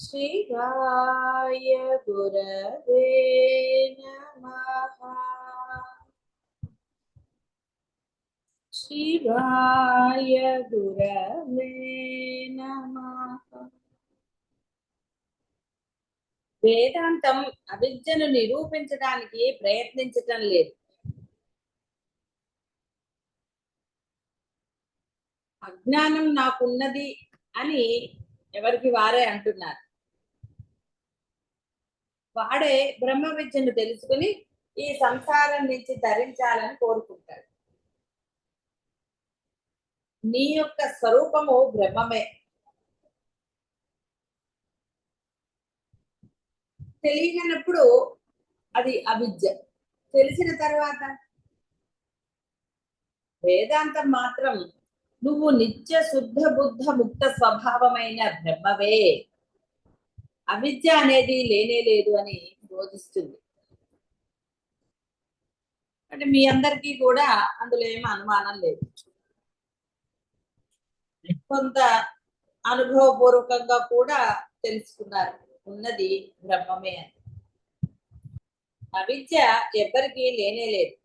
शिवाय गुरवे नमः शिवाय गुरवे नमः వేదాంతం అవిద్యను నిరూపించడానికి ప్రయత్నించటం లేదు అజ్ఞానం నాకున్నది అని ఎవరికి వారే అంటున్నారు వాడే బ్రహ్మ విద్యను తెలుసుకుని ఈ సంసారం నుంచి ధరించాలని కోరుకుంటాడు. నీ యొక్క స్వరూపము బ్రహ్మమే. తెలియనప్పుడు అది అవిద్య. తెలిసిన తర్వాత వేదాంతం మాత్రం నువ్వు నిత్య శుద్ధ బుద్ధ ముక్త స్వభావమైన బ్రహ్మవే. అవిద్య అనేది లేనే లేదు అని బోధిస్తుంది. అంటే మీ అందరికీ కూడా అందులో ఏమి అనుమానం లేదు. కొంత అనుభవపూర్వకంగా కూడా తెలుసుకున్నారు. ఉన్నది బ్రహ్మమే అని. అవిద్య ఎవ్వరికీ లేనే లేదు.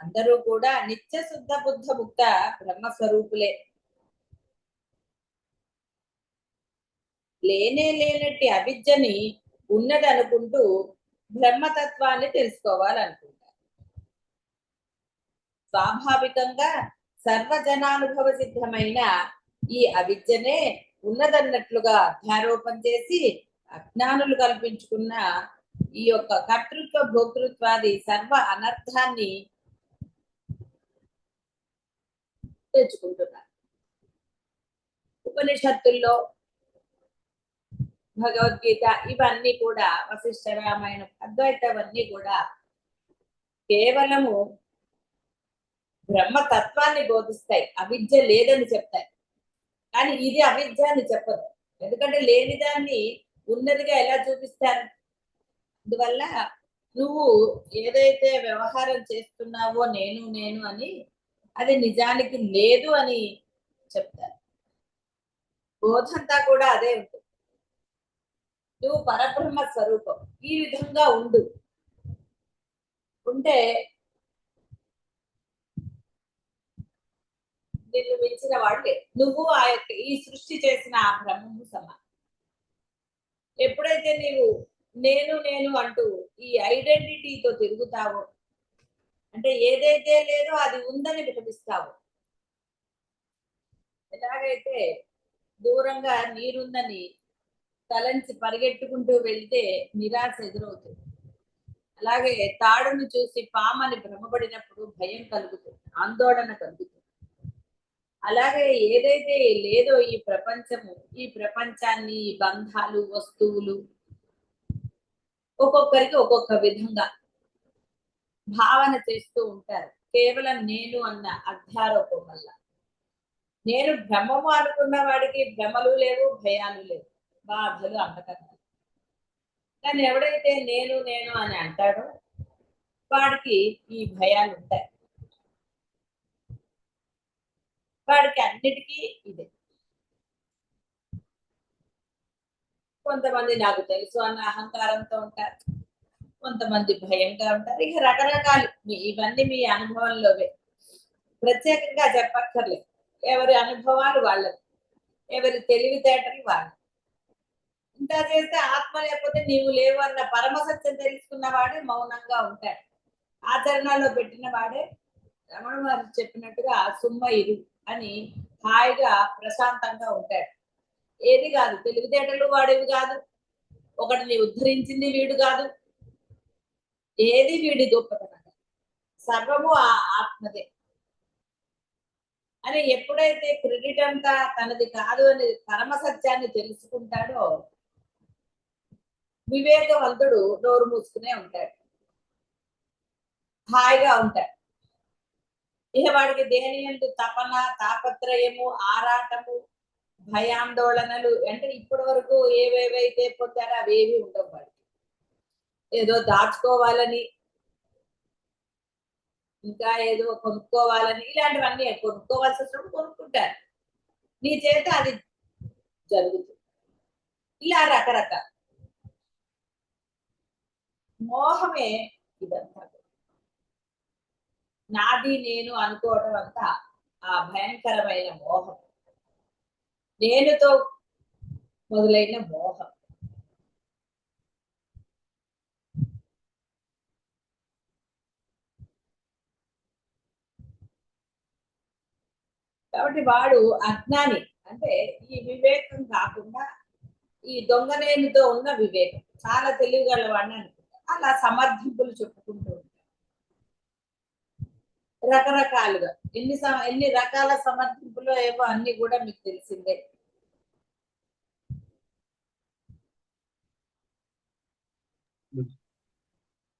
అందరూ కూడా నిత్య శుద్ధ బుద్ధ ముక్త బ్రహ్మ లేనే లేనట్టి అవిద్యని ఉన్నది అనుకుంటూ బ్రహ్మతత్వాన్ని తెలుసుకోవాలనుకుంటారు. స్వాభావికంగా సర్వజనానుభవ సిద్ధమైన ఈ అవిద్యనే ఉన్నదన్నట్లుగా అధ్యారోపణ చేసి అజ్ఞానులు కల్పించుకున్న ఈ యొక్క కర్తృత్వ భోక్తృత్వాది సర్వ అనర్థాన్ని తెచ్చుకుంటున్నారు. ఉపనిషత్తుల్లో భగవద్గీత ఇవన్నీ కూడా వశిష్ఠ రామాయణం అద్వైతవన్నీ కూడా కేవలము బ్రహ్మతత్వాన్ని బోధిస్తాయి అవిద్య లేదని చెప్తాయి. కానీ ఇది అవిద్య అని చెప్పదు. ఎందుకంటే లేని దాన్ని ఉన్నదిగా ఎలా చూపిస్తారు? అందువల్ల నువ్వు ఏదైతే వ్యవహారం చేస్తున్నావో నేను నేను అని అది నిజానికి లేదు అని చెప్తారు. బోధంతా కూడా అదే ఉంటుంది. నువ్వు పరబ్రహ్మ స్వరూపం. ఈ విధంగా ఉండు. ఉంటే నిన్ను మించిన వాడే నువ్వు ఆ యొక్క ఈ సృష్టి చేసిన ఆ బ్రహ్మము సమానం. ఎప్పుడైతే నీవు నేను నేను అంటూ ఈ ఐడెంటిటీతో తిరుగుతావో అంటే ఏదైతే లేదో అది ఉందని విలపిస్తావు ఎలాగైతే దూరంగా నీరుందని తలంచి పరిగెట్టుకుంటూ వెళ్తే నిరాశ ఎదురవుతుంది. అలాగే తాడును చూసి పామని భ్రమపడినప్పుడు భయం కలుగుతుంది ఆందోళన కలుగుతుంది. అలాగే ఏదైతే లేదో ఈ ప్రపంచము ఈ ప్రపంచాన్ని ఈ బంధాలు వస్తువులు ఒక్కొక్కరికి ఒక్కొక్క విధంగా భావన చేస్తూ ఉంటారు. కేవలం నేను అన్న అధ్యారోపం వల్ల. నేను భ్రమము అనుకున్న వాడికి భ్రమలు లేవు భయాలు లేవు. బాధలు అంతకన్నా కానీ ఎవడైతే నేను నేను అని అంటాడో వాడికి ఈ భయాలు ఉంటాయి. వాడికి అన్నిటికీ ఇదే. కొంతమంది నాకు తెలుసు అన్న అహంకారంతో ఉంటారు. కొంతమంది భయంగా ఉంటారు. ఇక రకరకాలు మీ ఇవన్నీ మీ అనుభవంలోవే. ప్రత్యేకంగా చెప్పక్కర్లేదు. ఎవరి అనుభవాలు వాళ్ళవి. ఎవరి తెలివితేటలు వాళ్ళు ఇంత చేస్తే ఆత్మ లేకపోతే నీవు లేవు అన్న పరమసత్యం తెలుసుకున్న వాడే మౌనంగా ఉంటాడు. ఆచరణలో పెట్టిన వాడే రమణ వారు చెప్పినట్టుగా సుమ్మ ఇరు అని హాయిగా ప్రశాంతంగా ఉంటాడు. ఏది కాదు తెలివితేటలు వాడివి కాదు. ఒకటిని ఉద్ధరించింది వీడు కాదు. ఏది వీడి గొప్పతనం? సర్వము ఆ ఆత్మదే. అని ఎప్పుడైతే క్రెడిట్ అంతా తనది కాదు అని పరమ సత్యాన్ని తెలుసుకుంటాడో వివేకవంతుడు నోరు మూసుకునే ఉంటాడు. హాయిగా ఉంటాడు. ఇక వాడికి దేని ఎందు తపన తాపత్రయము ఆరాటము భయాందోళనలు అంటే ఇప్పటి వరకు ఏవేవైతే పొందారో అవేవి ఉండవు వాడికి. ఏదో దాచుకోవాలని ఇంకా ఏదో కొనుక్కోవాలని ఇలాంటివన్నీ కొనుక్కోవాల్సి వచ్చినప్పుడు కొనుక్కుంటారు. నీ చేత అది జరుగుతుంది. ఇలా రకరకాల. మోహమే ఇదంతా. నాది నేను అనుకోవటం అంతా ఆ భయంకరమైన మోహం. నేనుతో మొదలైన మోహం. కాబట్టి వాడు అజ్ఞాని. అంటే ఈ వివేకం కాకుండా ఈ దొంగనేనుతో ఉన్న వివేకం. చాలా తెలివిగల వాడిని అనుకుంటా అలా సమర్థింపులు చెప్పుకుంటూ ఉంటారు. రకరకాలుగా. ఎన్ని సమ- ఎన్ని రకాల సమర్థింపులు ఏవో అన్ని కూడా మీకు తెలిసిందే.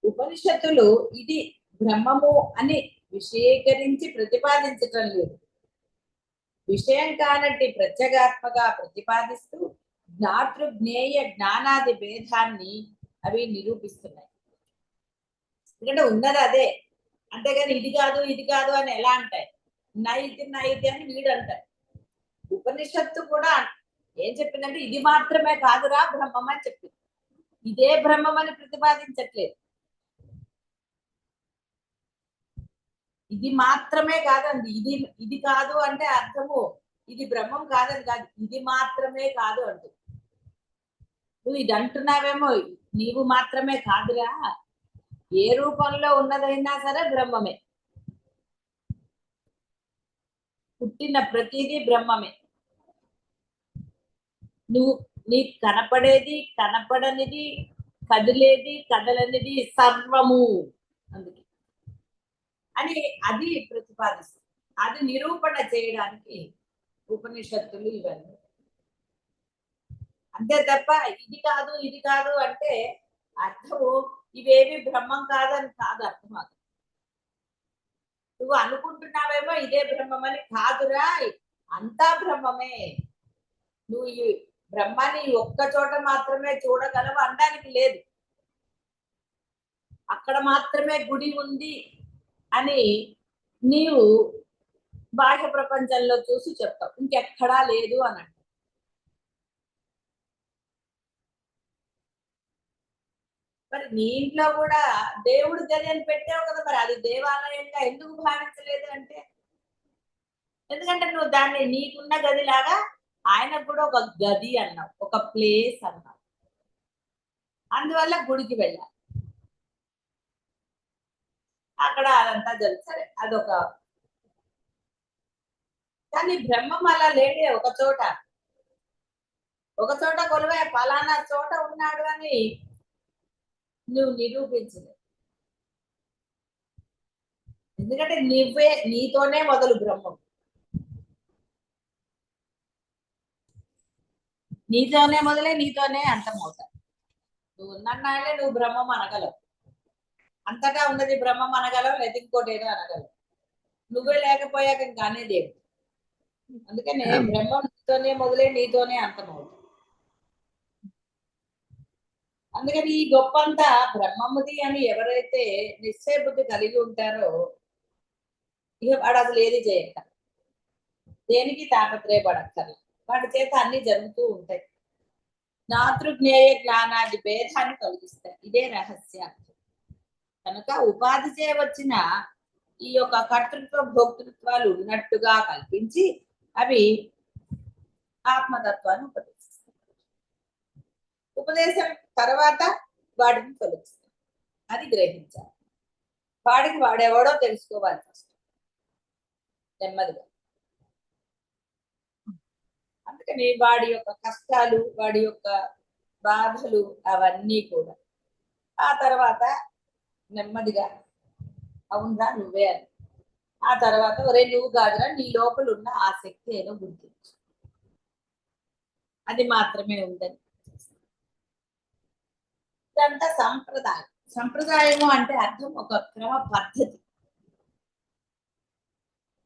ఉపనిషత్తులు ఇది బ్రహ్మము అని విషయీకరించి ప్రతిపాదించటం లేదు. విషయం కానట్టి ప్రత్యేగాత్మగా ప్రతిపాదిస్తూ జ్ఞాతృ జ్ఞేయ జ్ఞానాది భేదాన్ని అవి నిరూపిస్తున్నాయి. ఎందుకంటే ఉన్నది అదే. అంతేగాని ఇది కాదు ఇది కాదు అని ఎలా అంటాయి? నైతి నైతి అని వీడు అంటారు ఉపనిషత్తు కూడా ఏం చెప్పిందంటే ఇది మాత్రమే కాదురా బ్రహ్మం అని చెప్పింది. ఇదే బ్రహ్మం అని ప్రతిపాదించట్లేదు. ఇది మాత్రమే కాదండి. ఇది ఇది కాదు అంటే అర్థము. ఇది బ్రహ్మం కాదని కాదు. ఇది మాత్రమే కాదు అంటు నువ్వు ఇది అంటున్నావేమో నీవు మాత్రమే కాదురా. ఏ రూపంలో ఉన్నదైనా సరే బ్రహ్మమే. పుట్టిన ప్రతిదీ బ్రహ్మమే. నువ్వు నీకు కనపడేది కనపడనిది కదిలేది కదలనిది సర్వము అందుకే. అని అది ప్రతిపాదిస్తుంది. అది నిరూపణ చేయడానికి ఉపనిషత్తులు ఇవన్నీ. అంతే తప్ప ఇది కాదు ఇది కాదు అంటే అర్థము. ఇవేవి బ్రహ్మం కాదని కాదు అర్థం అది. నువ్వు అనుకుంటున్నావేమో ఇదే బ్రహ్మమని కాదురా. అంతా బ్రహ్మమే. నువ్వు ఈ బ్రహ్మాన్ని ఒక్క చోట మాత్రమే చూడగలవు అనడానికి లేదు. అక్కడ మాత్రమే గుడి ఉంది అని నీవు బాహ్య ప్రపంచంలో చూసి చెప్తావు. ఇంకెక్కడా లేదు అని మరి నీ ఇంట్లో కూడా దేవుడు గది అని పెట్టావు కదా మరి అది దేవాలయంగా ఎందుకు భావించలేదు అంటే? ఎందుకంటే నువ్వు దాన్ని నీకున్న గది లాగా ఆయనకు కూడా ఒక గది అన్నావు ఒక ప్లేస్ అన్నావు. అందువల్ల గుడికి వెళ్ళాలి. అక్కడ అదంతా జరుగుతుంది సరే అదొక. కానీ బ్రహ్మం అలా లేడే ఒక చోట. ఒక చోట కొలువే ఫలానా చోట ఉన్నాడు అని నువ్వు నిరూపించలేదు ఎందుకంటే నువ్వే నీతోనే మొదలు బ్రహ్మం. నీతోనే మొదలై నీతోనే అంతమవుతా నువ్వు ఉన్నన్నాళ్ళే నువ్వు బ్రహ్మం అనగలవు. అంతటా ఉన్నది బ్రహ్మం అనగలవు లేదా ఇంకోటి ఏదో అనగలవు. నువ్వే లేకపోయాక ఇంకా అనేది ఏమి అందుకని బ్రహ్మం నీతోనే మొదలై నీతోనే అంతమవుతుంది అందుకని ఈ గొప్పంతా బ్రహ్మముది అని ఎవరైతే నిశ్చయ బుద్ధి కలిగి ఉంటారో ఇక వాడు అసలు ఏది చేయక. దేనికి తాపత్రయపడక్కర్ల. వాడి చేత అన్ని జరుగుతూ ఉంటాయి. నాతృజ్ఞేయ జ్ఞానాది భేదాన్ని కలిగిస్తాయి ఇదే రహస్యార్థం కనుక ఉపాధి చేయవచ్చిన ఈ యొక్క కర్తృత్వ భోక్తృత్వాలు ఉన్నట్టుగా కల్పించి అవి ఆత్మతత్వాన్ని ఉపదేశిస్తాయి ఉపదేశం తర్వాత వాడిని తొలగిస్తాం. అది గ్రహించాలి. వాడికి వాడేవాడో తెలుసుకోవాలి ఫస్ట్ నెమ్మదిగా. అందుకని వాడి యొక్క కష్టాలు వాడి యొక్క బాధలు అవన్నీ కూడా. ఆ తర్వాత నెమ్మదిగా అవునరా నువ్వే అని. ఆ తర్వాత ఒరే నువ్వు కాదురా నీ లోపల ఉన్న ఆ శక్తి ఏదో గుర్తించు. అది మాత్రమే ఉందని ఇదంతా సంప్రదాయం. సంప్రదాయము అంటే అర్థం ఒక క్రమ పద్ధతి.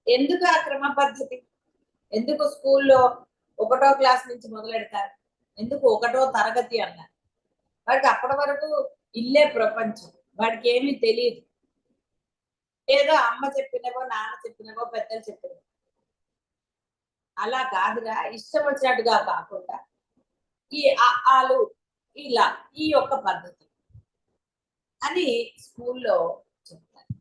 ఎందుకు ఆ క్రమ పద్ధతి? ఎందుకు స్కూల్లో ఒకటో క్లాస్ నుంచి మొదలెడతారు? ఎందుకు ఒకటో తరగతి అన్నారు? వాడికి అప్పటి వరకు ఇల్లే ప్రపంచం. వాడికి ఏమీ తెలియదు ఏదో అమ్మ చెప్పినవో నాన్న చెప్పినవో పెద్దలు చెప్పినవో. అలా కాదురా ఇష్టం వచ్చినట్టుగా కాకుండా ఈ ఆలు ఇలా ఈ యొక్క పద్ధతి అని స్కూల్లో చెప్తారు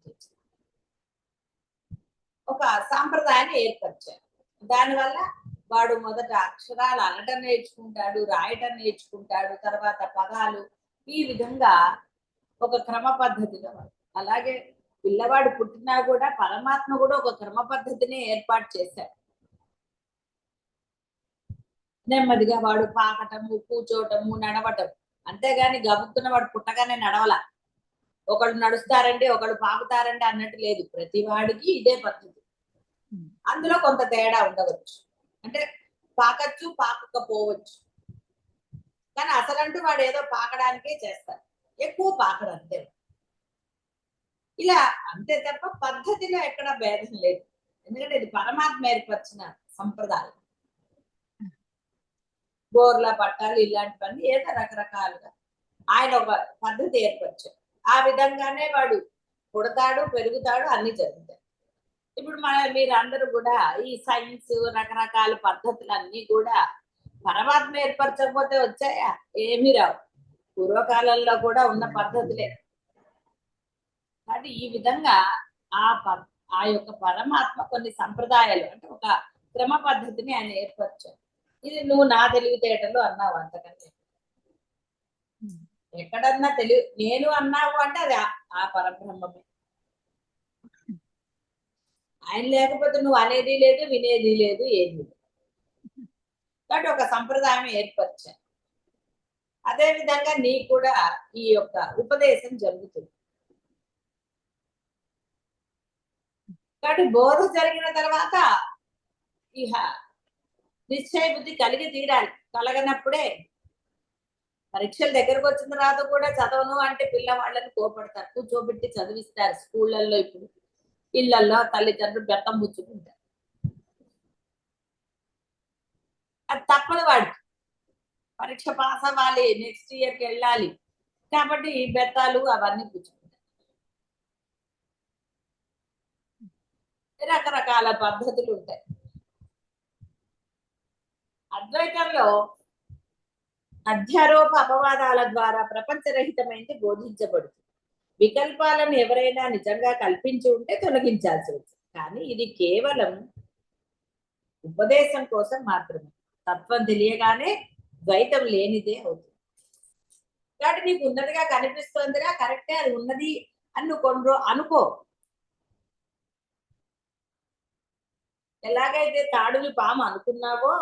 ఒక సాంప్రదాయాన్ని ఏర్పరిచారు. దానివల్ల వాడు మొదట అక్షరాలు అనటం నేర్చుకుంటాడు రాయటం నేర్చుకుంటాడు తర్వాత పదాలు ఈ విధంగా ఒక క్రమ పద్ధతిగా అలాగే పిల్లవాడు పుట్టినా కూడా పరమాత్మ కూడా ఒక క్రమ పద్ధతిని ఏర్పాటు చేశాడు. నెమ్మదిగా వాడు పాకటము కూర్చోటము నడవటం. అంతేగాని గబుక్కున్న వాడు పుట్టగానే నడవల. ఒకళ్ళు నడుస్తారంటే ఒకళ్ళు పాకుతారంటే అన్నట్టు లేదు. ప్రతి వాడికి ఇదే పద్ధతి. అందులో కొంత తేడా ఉండవచ్చు. అంటే పాకచ్చు పాకకపోవచ్చు. కానీ అసలంటూ వాడు ఏదో పాకడానికే చేస్తారు. ఎక్కువ పాకడు అంతే. ఇలా అంతే తప్ప పద్ధతిలో ఎక్కడ భేదం లేదు. ఎందుకంటే ఇది పరమాత్మ ఏర్పరిచిన సంప్రదాయం. బోర్ల పట్టాలు ఇలాంటివన్నీ ఏదో రకరకాలుగా ఆయన ఒక పద్ధతి ఏర్పరిచారు ఆ విధంగానే వాడు పుడతాడు పెరుగుతాడు అన్ని జరుగుతాయి. ఇప్పుడు మన మీరు కూడా ఈ సైన్స్ రకరకాల పద్ధతులన్నీ కూడా పరమాత్మ ఏర్పరచకపోతే వచ్చాయా? ఏమీ రావు. పూర్వకాలంలో కూడా ఉన్న పద్ధతులే. కాబట్టి ఈ విధంగా ఆ ప- ఆ యొక్క పరమాత్మ కొన్ని సంప్రదాయాలు అంటే ఒక క్రమ పద్ధతిని ఆయన ఏర్పరిచారు ఇది నువ్వు నా తెలివితేటలు అన్నావు అంతకంటే ఎక్కడన్నా తెలివి నేను అన్నావు అంటే అది ఆ- పరబ్రహ్మమే. ఆయన లేకపోతే నువ్వు అనేది లేదు వినేది లేదు ఏది లేదు. కాబట్టి ఒక సంప్రదాయం ఏర్పరిచాను అదే విధంగా నీకు కూడా ఈ యొక్క ఉపదేశం జరుగుతుంది. కాబట్టి బోధ జరిగిన తర్వాత ఇహ నిశ్చయ బుద్ధి కలిగి తీరాలి. కలగనప్పుడే పరీక్షల దగ్గరకు వచ్చిన తర్వాత కూడా చదవను అంటే పిల్లవాళ్ళని కోపడతారు. కూర్చోబెట్టి చదివిస్తారు స్కూళ్ళల్లో ఇప్పుడు. ఇళ్ళల్లో తల్లిదండ్రులు బెత్తం పుచ్చుకుంటారు. అది తప్పదు వాడికి. పరీక్ష పాస్ అవ్వాలి నెక్స్ట్ ఇయర్కి వెళ్ళాలి. కాబట్టి ఈ బెత్తాలు అవన్నీ పుచ్చుకుంటారు. రకరకాల పద్ధతులు ఉంటాయి. అద్వైతంలో అధ్యారోప అపవాదాల ద్వారా ప్రపంచరహితమైంది బోధించబడుతుంది. వికల్పాలను ఎవరైనా నిజంగా కల్పించి ఉంటే తొలగించాల్సి వచ్చింది కానీ ఇది కేవలం ఉపదేశం కోసం మాత్రమే. తత్వం తెలియగానే ద్వైతం లేనిదే అవుతుంది. కాబట్టి నీకు ఉన్నదిగా కనిపిస్తోందిగా కరెక్టే అది ఉన్నది అని నువ్వు కొన్ని అనుకో. ఎలాగైతే తాడుని పాము అనుకున్నావో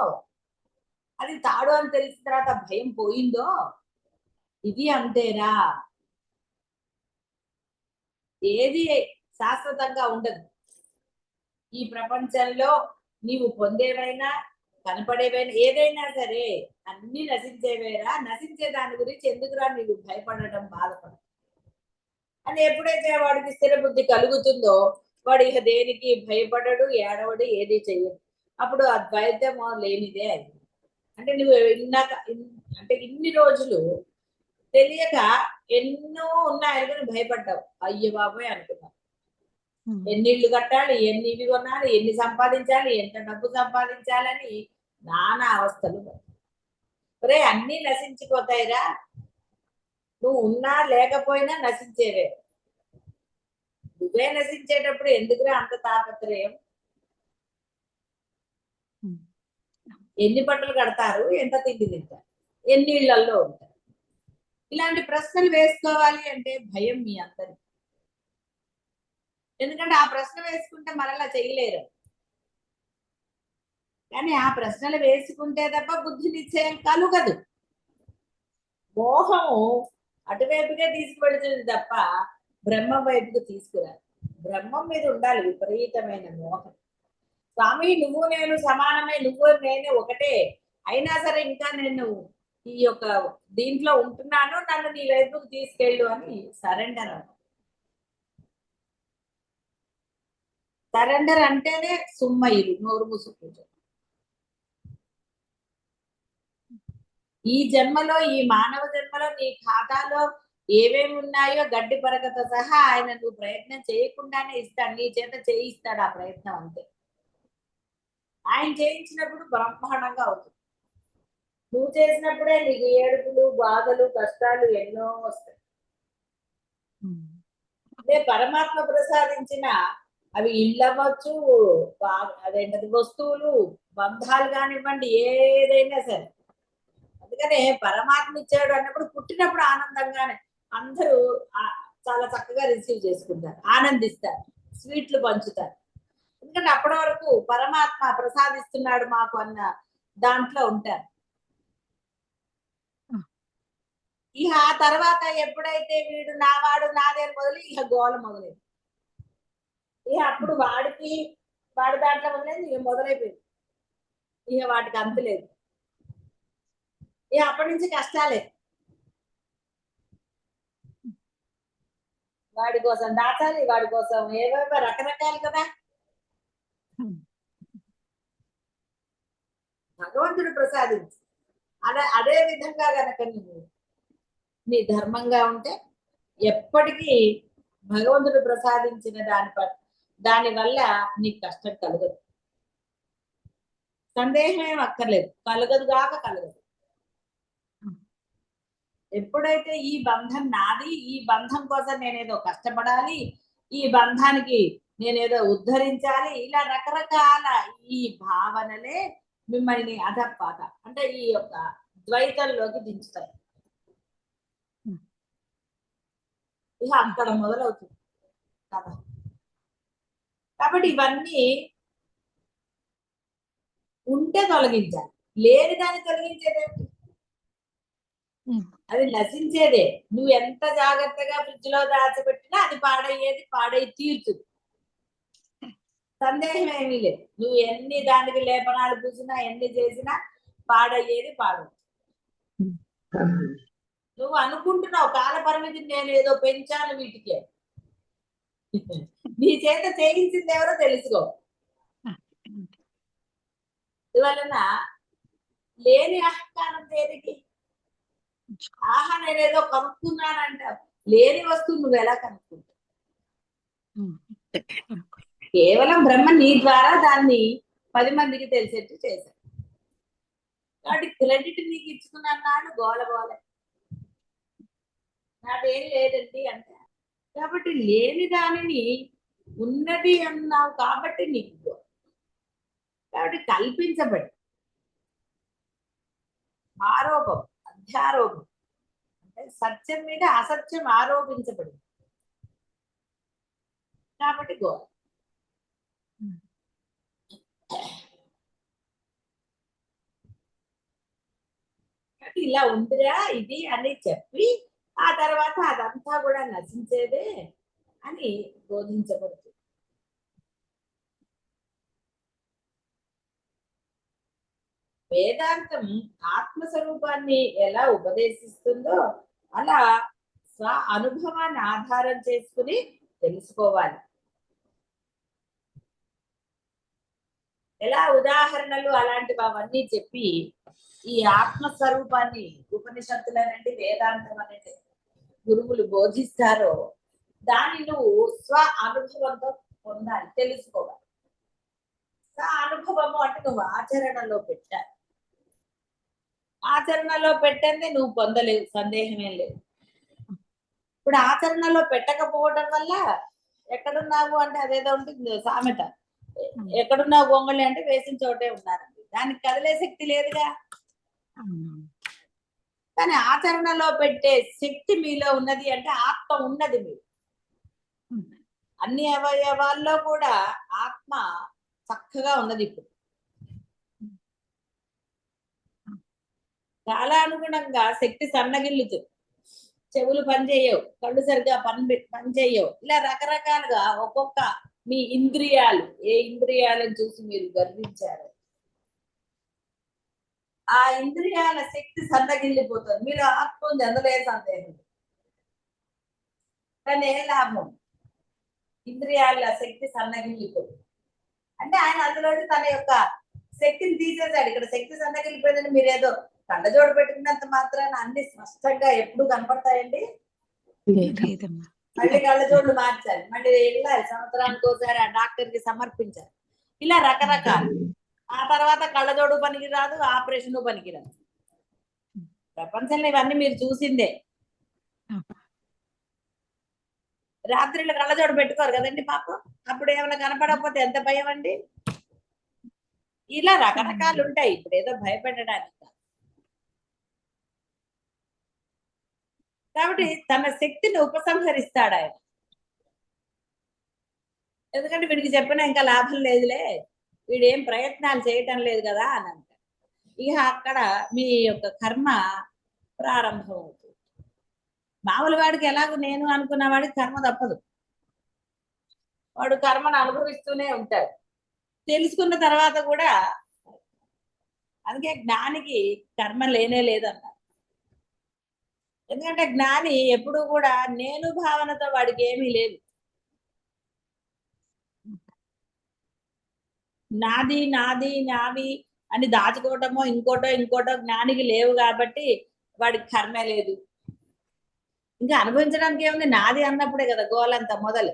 అది తాడు అని తెలిసిన తర్వాత భయం పోయిందో? ఇది అంతేరా ఏది శాశ్వతంగా ఉండదు. ఈ ప్రపంచంలో నీవు పొందేవైనా కనపడేవైనా ఏదైనా సరే అన్ని నశించేవేరా? నశించే దాని గురించి ఎందుకురా నీవు భయపడటం బాధపడ అని ఎప్పుడైతే వాడికి స్థిర బుద్ధి కలుగుతుందో వాడు ఇక దేనికి భయపడడు ఏడవడు ఏది చెయ్యడు. అప్పుడు అద్వైతం లేనిదే అది అంటే నువ్వు ఇన్నాక ఇన్- అంటే ఇన్ని రోజులు తెలియక ఎన్నో ఉన్నాయని కానీ భయపడ్డావు. అయ్యో బాబోయ్ అనుకున్నావు ఎన్ని ఇళ్ళు కట్టాలి ఎన్ని ఇవి కొనాలి ఎన్ని సంపాదించాలి ఎంత డబ్బు సంపాదించాలని నానా అవస్థలు ఒరే అన్ని నశించిపోతాయిరా. నువ్వు ఉన్నా లేకపోయినా నశించేవే. నువ్వే నశించేటప్పుడు ఎందుకురా అంత తాపత్రయం? ఎన్ని బట్టలు కడతారు ఎంత తిండి తింటారు ఎన్ని ఇళ్ళల్లో ఉంటారు. ఇలాంటి ప్రశ్నలు వేసుకోవాలి అంటే భయం మీ అందరికి. ఎందుకంటే ఆ ప్రశ్న వేసుకుంటే మరలా చేయలేరు. కానీ ఆ ప్రశ్నలు వేసుకుంటే తప్ప బుద్ధి నిశ్చయం కలుగదు. మోహము అటువైపుగా తీసుకువెడుతుంది తప్ప బ్రహ్మం వైపుకు తీసుకురాదు. బ్రహ్మం మీద ఉండాలి విపరీతమైన మోహం. స్వామి నువ్వు నేను సమానమే నువ్వు నేను ఒకటే. అయినా సరే ఇంకా నేను ఈ యొక్క దీంట్లో ఉంటున్నాను నన్ను నీ వైపుకు తీసుకెళ్ళు అని సరెండర్ సరెండర్ అంటేనే సుమ్మయిలు నోరు ముసుకు ఈ జన్మలో ఈ మానవ జన్మలో నీ ఖాతాలో ఏమేమి ఉన్నాయో గడ్డి పరకతో సహా ఆయన నువ్వు ప్రయత్నం చేయకుండానే ఇస్తాడు నీ చేత చేయిస్తాడు ఆ ప్రయత్నం అంతే. ఆయన చేయించినప్పుడు బ్రహ్మాండంగా అవుతుంది. నువ్వు చేసినప్పుడే నీకు ఏడుపులు బాధలు కష్టాలు ఎన్నో వస్తాయి. అదే పరమాత్మ ప్రసాదించిన అవి ఇళ్ళు అవ్వచ్చు అదేంటది వస్తువులు బంధాలు కానివ్వండి ఏదైనా సరే. అందుకనే పరమాత్మ ఇచ్చాడు అన్నప్పుడు పుట్టినప్పుడు ఆనందంగానే అందరూ చాలా చక్కగా రిసీవ్ చేసుకుంటారు ఆనందిస్తారు స్వీట్లు పంచుతారు. ఎందుకంటే అప్పటి వరకు పరమాత్మ ప్రసాదిస్తున్నాడు మాకు అన్న దాంట్లో ఉంటారు. ఇక ఆ తర్వాత ఎప్పుడైతే వీడు నావాడు నాదే అని మొదలు ఇక గోల మొదలైంది. ఇక అప్పుడు వాడికి వాడి దాంట్లో మొదలైంది ఇక మొదలైపోయింది. ఇక వాటికి అంత లేదు. ఇక అప్పటి నుంచి కష్టాలే. వాడి కోసం దాచాలి వాడి కోసం ఏవేవో రకరకాలు కదా. భగవంతుడు ప్రసాదించి. అదే అదే విధంగా గనక నువ్వు నీ ధర్మంగా ఉంటే ఎప్పటికీ భగవంతుడు ప్రసాదించిన దాని ప- దాని వల్ల నీకు కష్టం కలగదు. సందేహం అక్కర్లేదు. కలగదు కాక కలగదు. ఎప్పుడైతే ఈ బంధం నాది ఈ బంధం కోసం నేనేదో కష్టపడాలి ఈ బంధానికి నేనేదో ఉద్ధరించాలి ఇలా రకరకాల ఈ భావనలే మిమ్మల్ని అధపాత అంటే ఈ యొక్క ద్వైతంలోకి దించుతాయి. ఇక అక్కడ మొదలవుతుంది. కథ కాబట్టి ఇవన్నీ ఉంటే తొలగించాలి. లేని దాన్ని తొలగించేదేంటి ఉమ్. అది నశించేదే. నువ్వు ఎంత జాగ్రత్తగా ఫ్రిడ్జ్లో దాచిపెట్టినా అది పాడయ్యేది పాడై తీరుతుంది. సందేహం ఏమీ లేదు. నువ్వు ఎన్ని దానికి లేపనాలు పూసినా ఎన్ని చేసినా పాడయ్యేది పాడు. నువ్వు అనుకుంటున్నావు కాల పరిమితిని నేను ఏదో పెంచాను వీటికి. నీ చేత చేయించింది ఎవరో తెలుసుకో. ఇవలన లేని అహంకారం దేనికి? ఆహా నేనేదో కనుక్కున్నానంట లేని వస్తువు నువ్వు ఎలా కనుక్కుంటావు? కేవలం బ్రహ్మ నీ ద్వారా దాన్ని పది మందికి తెలిసేట్టు చేశాడు. కాబట్టి క్రెడిట్ నీకు ఇచ్చుకున్నాను గోల గోలే. నాదేం లేదండి అంటే. కాబట్టి లేని దానిని ఉన్నది అన్నావు కాబట్టి నీకు. కాబట్టి కల్పించబడి. ఆరోపం అధ్యారోపం. అంటే సత్యం మీద అసత్యం ఆరోపించబడింది. కాబట్టి గోల. ఇలా ఉందిరా ఇది అని చెప్పి ఆ తర్వాత అదంతా కూడా నశించేదే అని బోధించబడుతుంది. వేదాంతం ఆత్మస్వరూపాన్ని ఎలా ఉపదేశిస్తుందో అలా స్వ అనుభవాన్ని ఆధారం చేసుకుని తెలుసుకోవాలి. ఎలా ఉదాహరణలు అలాంటివి అవన్నీ చెప్పి ఈ ఆత్మస్వరూపాన్ని ఉపనిషత్తులనండి వేదాంతం అనేది గురువులు బోధిస్తారో దాన్ని నువ్వు స్వ అనుభవంతో పొందాలి తెలుసుకోవాలి. స్వ అనుభవము అంటే నువ్వు ఆచరణలో పెట్టాలి. ఆచరణలో పెట్టంది నువ్వు పొందలేవు సందేహమేం లేదు. ఇప్పుడు ఆచరణలో పెట్టకపోవడం వల్ల ఎక్కడున్నావు అంటే అదేదో ఉంటుంది సామెత. ఎక్కడున్నావు గొంగళి అంటే వేసిన చోటే ఉన్నారండి. దానికి కదిలే శక్తి లేదుగా. కానీ ఆచరణలో పెట్టే శక్తి మీలో ఉన్నది అంటే ఆత్మ ఉన్నది మీరు అన్ని అవయవాల్లో కూడా ఆత్మ చక్కగా ఉన్నది ఇప్పుడు. చాలా అనుగుణంగా శక్తి సన్నగిల్లుతుంది చెవులు పనిచేయవు కళ్ళు సరిగా పని పనిచేయవు. ఇలా రకరకాలుగా ఒక్కొక్క మీ ఇంద్రియాలు ఏ ఇంద్రియాలను చూసి మీరు గర్వించారు? ఆ ఇంద్రియాల శక్తి సన్నగిల్లిపోతుంది. మీరు ఆత్మ ఉంది అందులో ఏ సందేహం. కానీ ఏ లాభం? ఇంద్రియాల శక్తి సన్నగిల్లిపోతుంది. అంటే ఆయన అందులోని తన యొక్క శక్తిని తీసేశాడు. ఇక్కడ శక్తి సన్నగిల్లిపోయిందని మీరు ఏదో కళ్ళజోడు పెట్టుకున్నంత మాత్రాన అన్ని స్పష్టంగా ఎప్పుడు కనపడతాయండి? లేదమ్మా. మళ్ళీ కళ్ళజోళ్ళు మార్చాలి. మళ్ళీ వెళ్ళాలి. సంవత్సరానికి ఒకసారి ఆ డాక్టర్కి సమర్పించాలి. ఇలా రకరకాలు. ఆ తర్వాత కళ్ళజోడు పనికి రాదు ఆపరేషన్ పనికి రాదు ప్రపంచంలో ఇవన్నీ మీరు చూసిందే. రాత్రిలో కళ్ళజోడు పెట్టుకోరు కదండి పాపం? అప్పుడు ఏమైనా కనపడకపోతే ఎంత భయం అండి? ఇలా రకరకాలు ఉంటాయి. ఇప్పుడు ఏదో భయపెట్టడానికి. కాబట్టి తన శక్తిని ఉపసంహరిస్తాడు ఆయన ఎందుకంటే వీడికి చెప్పినా ఇంకా లాభం లేదులే. వీడేం ప్రయత్నాలు చేయటం లేదు కదా అని అంటాడు. ఇక అక్కడ మీ యొక్క కర్మ ప్రారంభం అవుతుంది మామూలు వాడికి ఎలాగో నేను అనుకున్న వాడికి కర్మ తప్పదు. వాడు కర్మను అనుభవిస్తూనే ఉంటాడు. తెలుసుకున్న తర్వాత కూడా అందుకే జ్ఞానికి కర్మ లేనే లేదన్నారు ఎందుకంటే జ్ఞాని ఎప్పుడు కూడా నేను భావనతో వాడికి ఏమీ లేదు. నాది నాది నావి అని దాచుకోవటమో ఇంకోటో ఇంకోటో జ్ఞానికి లేవు కాబట్టి వాడికి కర్మే లేదు. ఇంకా అనుభవించడానికి ఏముంది? నాది అన్నప్పుడే కదా గోలంతా మొదలు.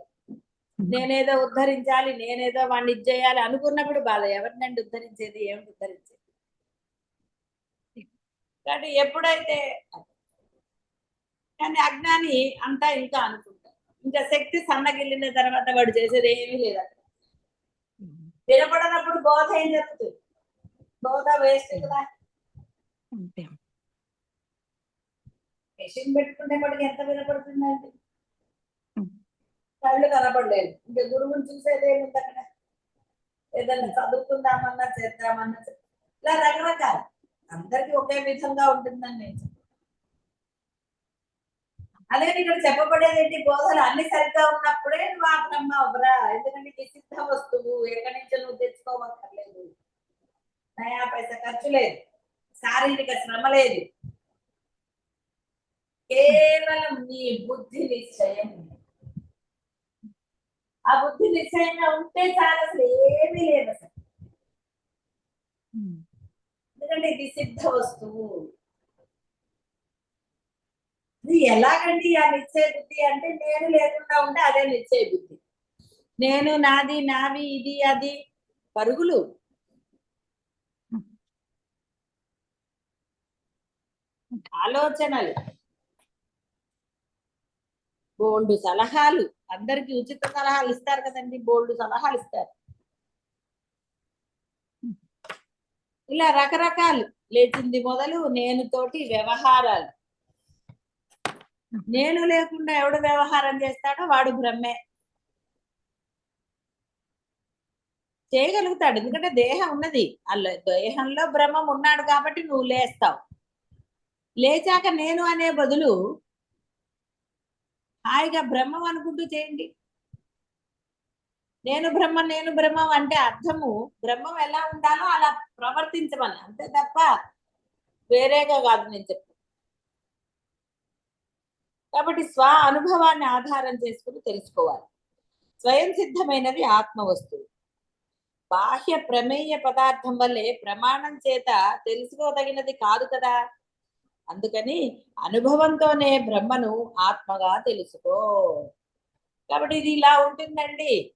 నేనేదో ఉద్ధరించాలి నేనేదో వాడిని ఇది చేయాలి అనుకున్నప్పుడు బాధ. ఎవరినండి ఉద్ధరించేది ఏమిటి ఉద్ధరించేది? కాబట్టి ఎప్పుడైతే కానీ అజ్ఞాని అంతా ఇంకా అనుకుంటాడు ఇంకా శక్తి సన్నగిల్లిన తర్వాత వాడు చేసేది ఏమీ లేదు అక్కడ. వినపడనప్పుడు బోధ ఏం జరుగుతుంది బోధ వేస్ట్ కదా. మెషిన్ పెట్టుకుంటే వాడికి ఎంత వినపడుతుందండి. కళ్ళు కనపడలేదు. ఇంకా గురువుని చూసేది ఏముంది అక్కడ? ఏదైనా చదువుకుందామన్నా చేద్దామన్నా ఇలా రకరకాల. అందరికి ఒకే విధంగా ఉంటుందని నేను చెప్పను. అదే ఇక్కడ చెప్పబడేది ఏంటి? బోధలు అన్ని సరిగ్గా ఉన్నప్పుడే నువ్వు ఆ బ్రహ్మ అవ్వరా ఎందుకంటే సిద్ధ వస్తువు ఎక్కడి నుంచో నువ్వు తెచ్చుకోవక్కర్లేదు నయా పైసా ఖర్చు లేదు. శారీరక శ్రమ లేదు. కేవలం నీ బుద్ధి నిశ్చయం. ఆ బుద్ధి నిశ్చయంగా ఉంటే చాలా అసలు ఏమీ లేదు అసలు. ఎందుకంటే ఇది సిద్ధ వస్తువు. ఎలాగండి ఆ నిశ్చయ బుద్ధి అంటే నేను లేకుండా ఉంటే అదే నిశ్చయ బుద్ధి. నేను నాది నావి ఇది అది పరుగులు. ఆలోచనలు. బోల్డు సలహాలు. అందరికి ఉచిత సలహాలు ఇస్తారు కదండి బోల్డు సలహాలు ఇస్తారు. ఇలా రకరకాలు. లేచింది మొదలు నేను తోటి వ్యవహారాలు. నేను లేకుండా ఎవడు వ్యవహారం చేస్తాడో వాడు బ్రహ్మే. చేయగలుగుతాడు ఎందుకంటే దేహం ఉన్నది. అల్ల దేహంలో బ్రహ్మం ఉన్నాడు కాబట్టి నువ్వు లేస్తావు. లేచాక నేను అనే బదులు హాయిగా బ్రహ్మం అనుకుంటూ చేయండి. నేను బ్రహ్మం నేను బ్రహ్మం అంటే అర్థము. బ్రహ్మం ఎలా ఉండాలో అలా ప్రవర్తించమని. అంతే తప్ప వేరేగా కాదు నేను చెప్తాను కాబట్టి స్వ అనుభవాన్ని ఆధారం చేసుకుని తెలుసుకోవాలి. స్వయం సిద్ధమైనది ఆత్మ వస్తువు. బాహ్య ప్రమేయ పదార్థం వల్లే ప్రమాణం చేత తెలుసుకోదగినది కాదు కదా. అందుకని అనుభవంతోనే బ్రహ్మను ఆత్మగా తెలుసుకో. కాబట్టి ఇది ఇలా ఉంటుందండి.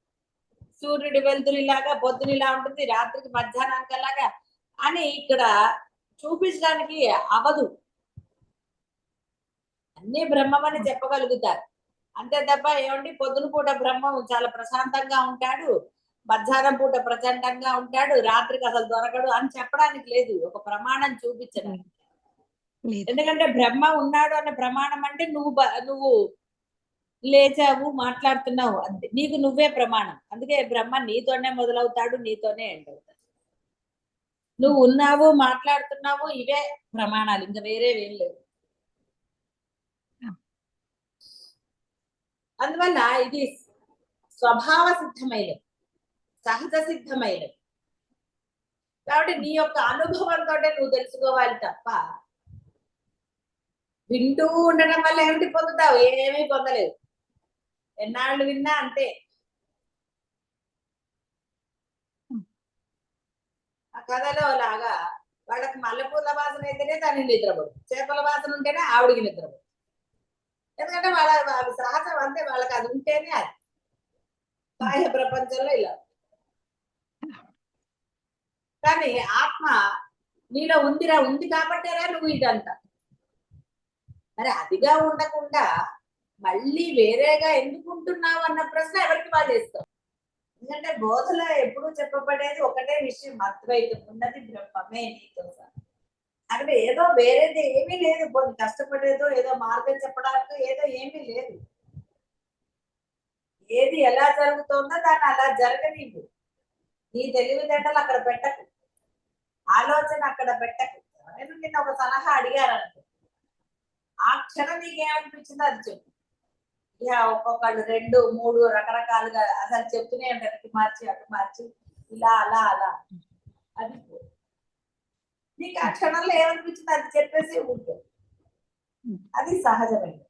సూర్యుడి వెలుతురిలాగా పొద్దున ఇలా ఉంటుంది రాత్రికి మధ్యాహ్నానికి అలాగా అని ఇక్కడ చూపించడానికి అవదు. అన్ని బ్రహ్మమని చెప్పగలుగుతారు. అంతే తప్ప ఏమండి? పొద్దున పూట బ్రహ్మం చాలా ప్రశాంతంగా ఉంటాడు. మధ్యాహ్నం పూట ప్రచండంగా ఉంటాడు. రాత్రికి అసలు దొరకడు అని చెప్పడానికి లేదు. ఒక ప్రమాణం చూపించడానికి. ఎందుకంటే బ్రహ్మ ఉన్నాడు అనే ప్రమాణం అంటే నువ్వు నువ్వు లేచావు మాట్లాడుతున్నావు అంతే. నీకు నువ్వే ప్రమాణం. అందుకే బ్రహ్మ నీతోనే మొదలవుతాడు నీతోనే ఎండ్ అవుతాడు. నువ్వు ఉన్నావు మాట్లాడుతున్నావు ఇవే ప్రమాణాలు. ఇంకా వేరేవేం లేవు. అందువల్ల ఇది స్వభావ సిద్ధమైనది సహజ సిద్ధమైనది. కాబట్టి నీ యొక్క అనుభవంతో నువ్వు తెలుసుకోవాలి తప్ప వింటూ ఉండడం వల్ల ఏమిటి పొందుతావు? ఏమీ పొందలేవు. ఎన్నాళ్ళు విన్నా అంతే. ఆ కథలో లాగా వాళ్ళకి మల్లెపూల వాసన అయితేనే తను నిద్రపోదు. చేపల వాసన ఉంటేనే ఆవిడికి నిద్రపోదు. ఎందుకంటే వాళ్ళ వాళ్ళ సహజం అంతే వాళ్ళకి అది ఉంటేనే అది. బాహ్య ప్రపంచంలో ఇలా. కానీ ఆత్మ నీలో ఉందిరా ఉంది కాబట్టేరా నువ్వు ఇదంతా. మరి అదిగా ఉండకుండా మళ్ళీ వేరేగా ఎందుకు ఉంటున్నావు అన్న ప్రశ్న ఎవరికి వాళ్ళు ఇస్తాం ఎందుకంటే బోధలో ఎప్పుడూ చెప్పబడేది ఒకటే విషయం అద్వైతం ఉన్నది బ్రహ్మమే నీతో అంటే ఏదో వేరేది ఏమీ లేదు. కొన్ని కష్టపడేదో ఏదో మార్గం చెప్పడానికి ఏదో ఏమీ లేదు. ఏది ఎలా జరుగుతుందో దాన్ని అలా జరగనివ్వు. నీ తెలివితేటలు అక్కడ పెట్టకు. ఆలోచన అక్కడ పెట్టకు. నేను నిన్న ఒక సలహా అడిగారనుకో. ఆ క్షణం నీకేమనిపించిందో అది చెప్పు. ఇక ఒక్కొక్కళ్ళు రెండు మూడు రకరకాలుగా అసలు చెప్తూనే ఉంటారు. ఇటు మార్చి అటు మార్చి ఇలా అలా అలా. అది నీకు ఆ క్షణంలో ఏమనిపించిందో? అది చెప్పేసి ఊరుకో. అది సహజమైనది.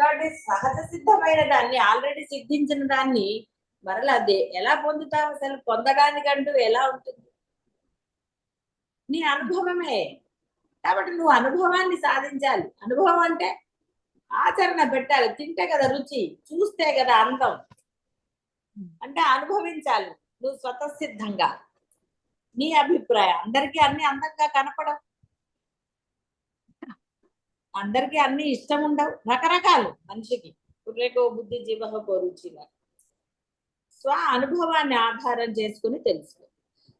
కాబట్టి సహజ సిద్ధమైన దాన్ని ఆల్రెడీ సిద్ధించిన దాన్ని మరలా అదే ఎలా పొందుతావు అసలు? పొందడానికంటూ ఎలా ఉంటుంది? నీ అనుభవమే. కాబట్టి నువ్వు అనుభవాన్ని సాధించాలి. అనుభవం అంటే ఆచరణ పెట్టాలి. తింటే కదా రుచి చూస్తే కదా అందం. అంటే అనుభవించాలి. నువ్వు స్వతసిద్ధంగా. నీ అభిప్రాయం. అందరికీ అన్ని అందంగా కనపడవు. అందరికీ అన్ని ఇష్టం ఉండవు. రకరకాలు మనిషికి. కుర్రేకో బుద్ధి జీవహకో రుచిగా స్వ అనుభవాన్ని ఆధారం చేసుకుని తెలుసుకో.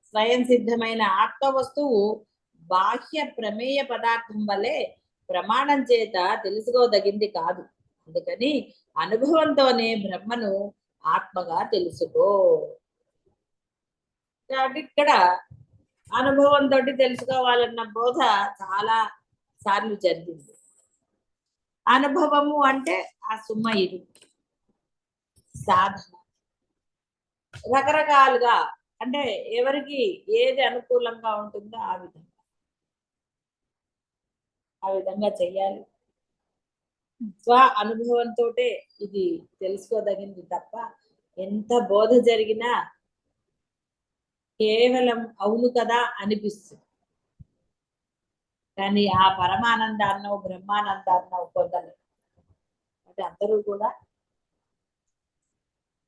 స్వయం సిద్ధమైన ఆత్మ వస్తువు బాహ్య ప్రమేయ పదార్థం వలె ప్రమాణం చేత తెలుసుకోదగింది కాదు. అందుకని అనుభవంతోనే బ్రహ్మను ఆత్మగా తెలుసుకో. కాబట్టి ఇక్కడ అనుభవంతో తెలుసుకోవాలన్న బోధ చాలా సార్లు జరిగింది. అనుభవము అంటే ఆ సుమ్మ ఇది సాధన. రకరకాలుగా అంటే ఎవరికి ఏది అనుకూలంగా ఉంటుందో ఆ విధంగా. ఆ విధంగా చెయ్యాలి. స్వ అనుభవంతో ఇది తెలుసుకోదగింది తప్ప ఎంత బోధ జరిగినా కేవలం అవును కదా అనిపిస్తుంది. కానీ ఆ పరమానందాన్నో బ్రహ్మానందాన్నో పొందలేదు అంటే అందరూ కూడా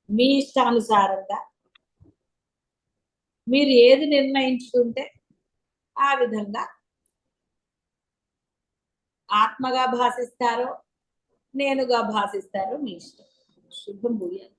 మీ ఇష్టానుసారంగా మీరు ఏది నిర్ణయించుకుంటే ఆ విధంగా ఆత్మగా భాషిస్తారో నేనుగా భాషిస్తారో మీ ఇష్టం. శుభం భూయాలి